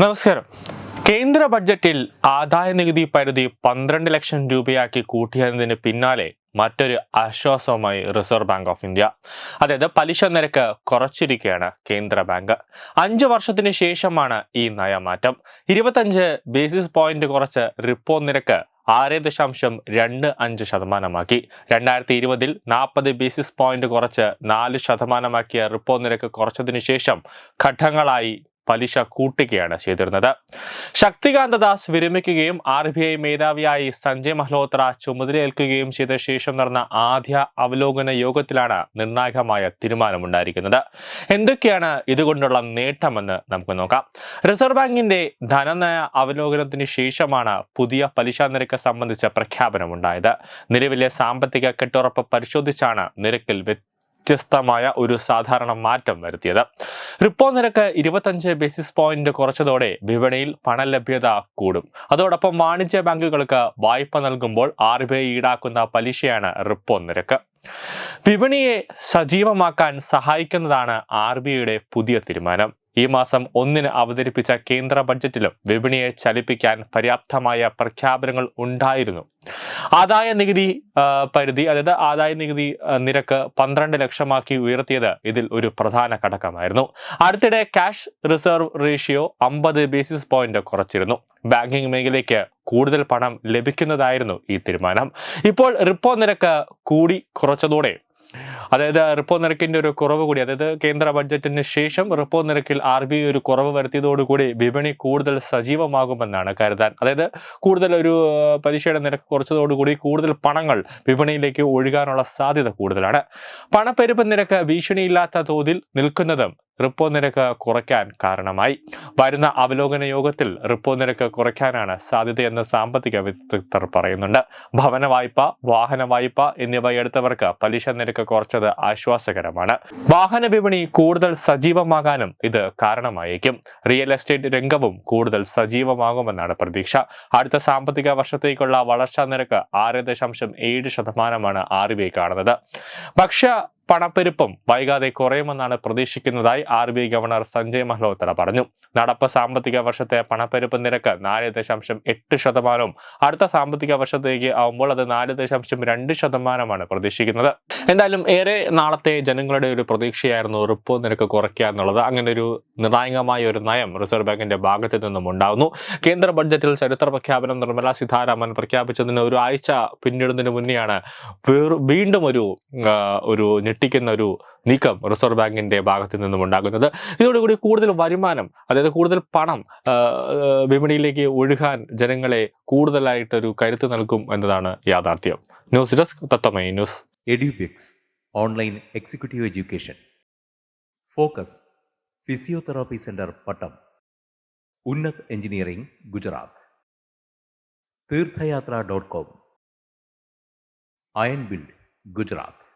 നമസ്കാരം. കേന്ദ്ര ബഡ്ജറ്റിൽ ആദായ നികുതി പരിധി പന്ത്രണ്ട് ലക്ഷം രൂപയാക്കി കൂട്ടിയതിന് പിന്നാലെ മറ്റൊരു ആശ്വാസവുമായി റിസർവ് ബാങ്ക് ഓഫ് ഇന്ത്യ. അതായത് പലിശ നിരക്ക് കുറച്ചിരിക്കുകയാണ് കേന്ദ്ര ബാങ്ക്. അഞ്ച് വർഷത്തിന് ശേഷമാണ് ഈ നയമാറ്റം. ഇരുപത്തഞ്ച് ബേസിസ് പോയിന്റ് കുറച്ച് റിപ്പോ നിരക്ക് ആറ് ദശാംശം രണ്ട് അഞ്ച് ശതമാനമാക്കി. രണ്ടായിരത്തി ഇരുപതിൽ നാൽപ്പത് ബേസിസ് പോയിന്റ് കുറച്ച് നാല് ശതമാനമാക്കിയ റിപ്പോ നിരക്ക് കുറച്ചതിനു ശേഷം ഘട്ടങ്ങളായി പലിശ കൂട്ടുകയാണ് ചെയ്തിരുന്നത്. ശക്തികാന്ത ദാസ് വിരമിക്കുകയും ആർ ബി ഐ മേധാവിയായി സഞ്ജയ് മൽഹോത്ര ചുമതലയേൽക്കുകയും ചെയ്ത ശേഷം നടന്ന ആദ്യ അവലോകന യോഗത്തിലാണ് നിർണായകമായ തീരുമാനമുണ്ടായിരിക്കുന്നത്. എന്തൊക്കെയാണ് ഇതുകൊണ്ടുള്ള നേട്ടമെന്ന് നമുക്ക് നോക്കാം. റിസർവ് ബാങ്കിന്റെ ധനനയ അവലോകനത്തിന് ശേഷമാണ് പുതിയ പലിശ നിരക്ക് സംബന്ധിച്ച പ്രഖ്യാപനമുണ്ടായത്. നിലവിലെ സാമ്പത്തിക കെട്ടുറപ്പ് പരിശോധിച്ചാണ് നിരക്കിൽ വ്യത്യസ്തമായ ഒരു സാധാരണ മാറ്റം വരുത്തിയത്. റിപ്പോ നിരക്ക് ഇരുപത്തഞ്ച് ബേസിസ് പോയിന്റ് കുറച്ചതോടെ വിപണിയിൽ പണലഭ്യത കൂടും. അതോടൊപ്പം വാണിജ്യ ബാങ്കുകൾക്ക് വായ്പ നൽകുമ്പോൾ ആർ ബി ഐ ഈടാക്കുന്ന പലിശയാണ് റിപ്പോ നിരക്ക്. വിപണിയെ സജീവമാക്കാൻ സഹായിക്കുന്നതാണ് ആർ ബി ഐയുടെ പുതിയ തീരുമാനം. ഈ മാസം ഒന്നിന് അവതരിപ്പിച്ച കേന്ദ്ര ബഡ്ജറ്റിലും വിപണിയെ ചലിപ്പിക്കാൻ പര്യാപ്തമായ പ്രഖ്യാപനങ്ങൾ ഉണ്ടായിരുന്നു. ആദായ നികുതി പരിധി അതായത് ആദായ നികുതി നിരക്ക് പന്ത്രണ്ട് ലക്ഷമാക്കി ഉയർത്തിയത് ഇതിൽ ഒരു പ്രധാന ഘടകമായിരുന്നു. അടുത്തിടെ ക്യാഷ് റിസർവ് റേഷ്യോ അമ്പത് ബേസിസ് പോയിന്റ് കുറച്ചിരുന്നു. ബാങ്കിംഗ് മേഖലയ്ക്ക് കൂടുതൽ പണം ലഭിക്കുന്നതായിരുന്നു ഈ തീരുമാനം. ഇപ്പോൾ റിപ്പോ നിരക്ക് കൂടി കുറച്ചതോടെ അതായത് റിപ്പോ നിരക്കിന്റെ ഒരു കുറവ് കൂടി അതായത് കേന്ദ്ര ബഡ്ജറ്റിന് ശേഷം റിപ്പോ നിരക്കിൽ ആർ ബി ഐ ഒരു കുറവ് വരുത്തിയതോടുകൂടി വിപണി കൂടുതൽ സജീവമാകുമെന്നാണ് കരുതാൻ. അതായത് കൂടുതൽ ഒരു പലിശയുടെ നിരക്ക് കുറച്ചതോടുകൂടി കൂടുതൽ പണങ്ങൾ വിപണിയിലേക്ക് ഒഴുകാനുള്ള സാധ്യത കൂടുതലാണ്. പണപ്പെരുപ്പ് നിരക്ക് ഭീഷണിയില്ലാത്ത തോതിൽ നിൽക്കുന്നതും റിപ്പോ നിരക്ക് കുറയ്ക്കാൻ കാരണമായി. വരുന്ന അവലോകന യോഗത്തിൽ റിപ്പോ നിരക്ക് കുറയ്ക്കാനാണ് സാധ്യതയെന്ന് സാമ്പത്തിക വിദഗ്ധർ പറയുന്നുണ്ട്. ഭവന വായ്പ വാഹന വായ്പ എന്നിവ എടുത്തവർക്ക് പലിശ നിരക്ക് കുറച്ചത് ആശ്വാസകരമാണ്. വാഹന വിപണി കൂടുതൽ സജീവമാകാനും ഇത് കാരണമായേക്കും. റിയൽ എസ്റ്റേറ്റ് രംഗവും കൂടുതൽ സജീവമാകുമെന്നാണ് പ്രതീക്ഷ. അടുത്ത സാമ്പത്തിക വർഷത്തേക്കുള്ള വളർച്ചാ നിരക്ക് ആറ് ദശാംശം ഏഴ് ശതമാനമാണ് ആർ ബി ഐ കാണുന്നത്. ഭക്ഷ്യ പണപ്പെരുപ്പം വൈകാതെ കുറയുമെന്നാണ് പ്രതീക്ഷിക്കുന്നതായി R B governor Sanjay Malhotra പറഞ്ഞു. നടപ്പ് സാമ്പത്തിക വർഷത്തെ പണപ്പെരുപ്പ് നിരക്ക് നാല് ദശാംശം എട്ട് ശതമാനവും അടുത്ത സാമ്പത്തിക വർഷത്തേക്ക് ആവുമ്പോൾ അത് നാല് ദശാംശം രണ്ട് ശതമാനമാണ് പ്രതീക്ഷിക്കുന്നത്. എന്തായാലും ഏറെ നാളത്തെ ജനങ്ങളുടെ ഒരു പ്രതീക്ഷയായിരുന്നു റിപ്പോ നിരക്ക് കുറയ്ക്കുക എന്നുള്ളത്. അങ്ങനെ ഒരു നിർണായകമായ ഒരു നയം റിസർവ് ബാങ്കിന്റെ ഭാഗത്തു നിന്നും ഉണ്ടാകുന്നു കേന്ദ്ര ബഡ്ജറ്റിൽ ചരിത്ര പ്രഖ്യാപനം നിർമ്മല സീതാരാമൻ പ്രഖ്യാപിച്ചതിന് ഒരു ആഴ്ച പിന്നിടുന്നതിന് മുന്നെയാണ് വീണ്ടും ഒരു ഒരു ഞെട്ടിക്കുന്ന ഒരു നീക്കം റിസർവ് ബാങ്കിന്റെ ഭാഗത്തു നിന്നും ഉണ്ടാകുന്നത്. ഇതോടുകൂടി കൂടുതൽ വരുമാനം അതായത് കൂടുതൽ പണം വിപണിയിലേക്ക് ഒഴുകാൻ ജനങ്ങളെ കൂടുതലായിട്ടൊരു കരുത്ത് നൽകും എന്നതാണ് യാഥാർത്ഥ്യം. News desk തത്തമൈ news. Edubix online executive education. Focus physiotherapy centre Pattom. Unnat engineering Gujarat. Theerthayathra dot com. Iron build Gujarat.